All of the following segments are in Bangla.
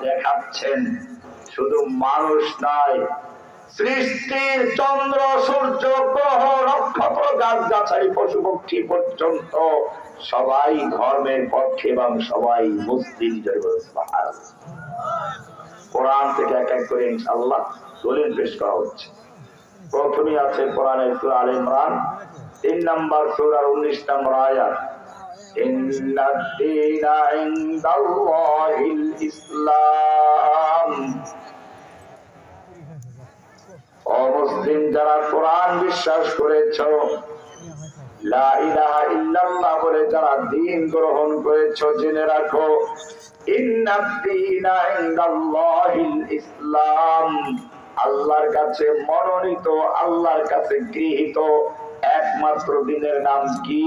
দেখাচ্ছেন। শুধু মানুষ নয় সৃষ্টির চন্দ্র, সূর্য, গ্রহ, নক্ষত্র, গাছ গাছালি পশু পক্ষী পর্যন্ত সবাই ধর্মের পক্ষে এবং সবাই মুসলিম। কোরআন থেকে এক এক করে ইনশাআল্লাহ দলিল পেশ করা হচ্ছে। প্রথমে আছে কোরআনের সূরা আল ইমরান। তিন নাম্বার সূরার 19 নম্বর আয়াত। ইন্নাদ দীনা ইনদাল্লাহিল ইসলাম। অমুসলিম যারা কোরআন বিশ্বাস করেছ বলে যারা দিন গ্রহণ করেছ, জেনে রাখো ইসলাম। আল্লাহর কাছে মনোনীত, আল্লাহর কাছে গৃহীত একমাত্র দিনের নাম কি?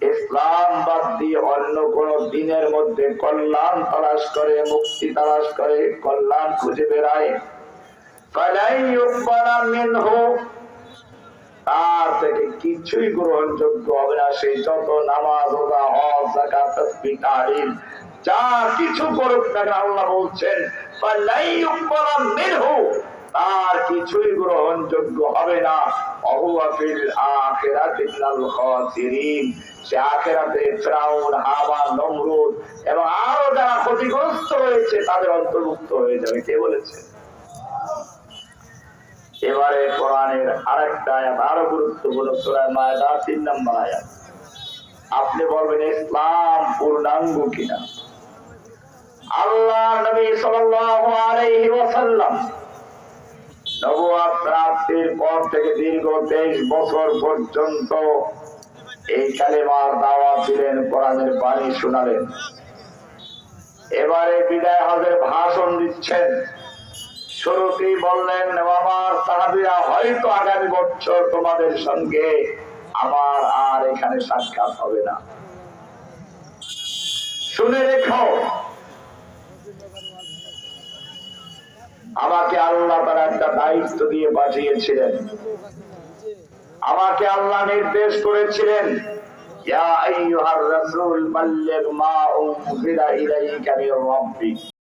ইসলাম বাদ দিয়ে অন্য কোন দিনের মধ্যে কল্যাণ তালাশ করে, মুক্তি তালাশ করে, কল্যাণ খুঁজে বেড়ায়। তার থেকে কিছুই গ্রহণযোগ্য হবে না। সেই যত নামাজ যা কিছু করুক না আল্লাহ বলছেন তার কিছুই গ্রহণযোগ্য হবে না। এবারে কোরআনের আরেকটা আরও গুরুত্বপূর্ণ আপনি বলবেন, ইসলাম পূর্ণাঙ্গ কিনা? আল্লাহ নবী ওয়াসাল্লাম নবুয়াত প্রাপ্তির পর থেকে দীর্ঘ তেইশ বছর পর্যন্ত এই কালেমার দাওয়াত দিলেন, কোরআনের বাণী শোনালেন। এবারে বিদায় হজের ভাষণ দিচ্ছেন। শুরুতেই বললেন, আমার সাহাবিরা হয়তো আগামী বছর তোমাদের সঙ্গে আমার আর এখানে সাক্ষাৎ হবে না। শুনে রেখো আমাকে আল্লাহ তারা একটা দায়িত্ব দিয়ে পাঠিয়েছিলেন। আমাকে আল্লাহ নির্দেশ করেছিলেন, ইয়া আইয়ুহার রাসূল, বাল্লিগ মা উনজিলা ইলাইকা মির